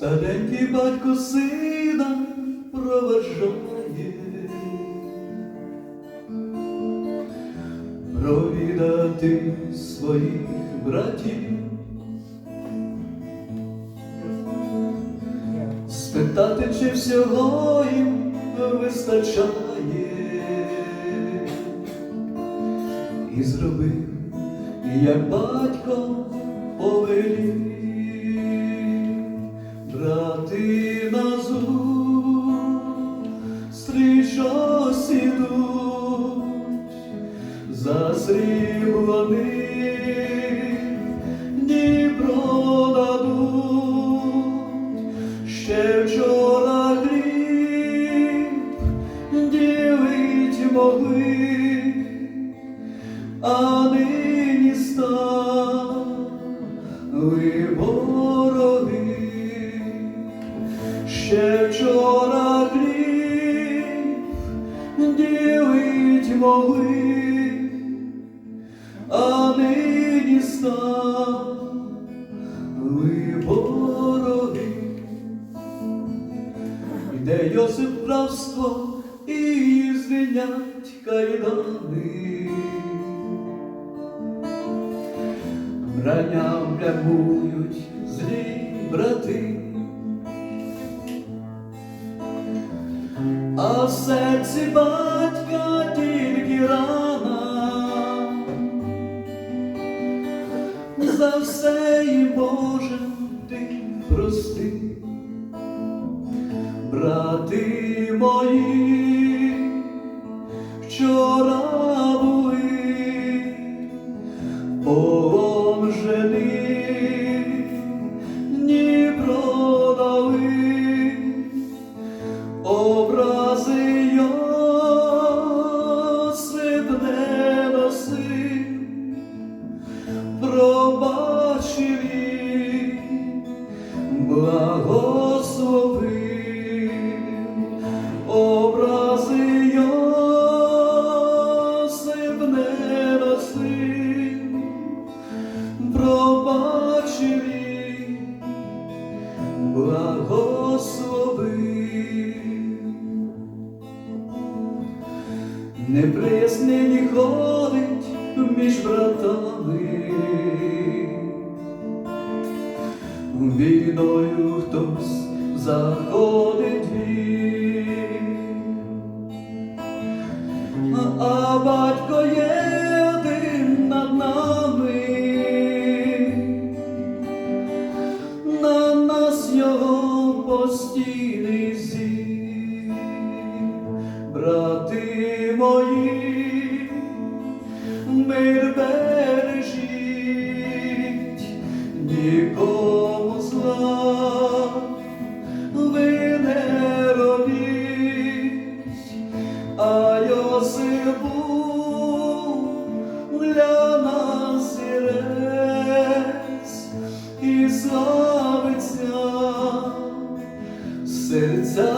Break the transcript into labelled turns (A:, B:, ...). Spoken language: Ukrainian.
A: Старенький батько сина проважає, провідати своїх братів, спитати, чи всього їм вистачає, і зробив, як батько повелів. За сріблами Дніпро дадуть, ще вчора могли, нині стали вороги. Іде Йосип братство і звінять кайдани. Браням прямують злі брати. А в серці батька тільки рана, за все і Боже ти прости, брати мої, вчора були полон жени, ні продали. Образи Неприяснені ходить між братами, війною хтось заходить в двір. а, а батько є один над нами, на нас його постійний зір, брати мої, мир бережіть, нікому зла ви не робіть, а Йосип був для нас ірець і славиться серця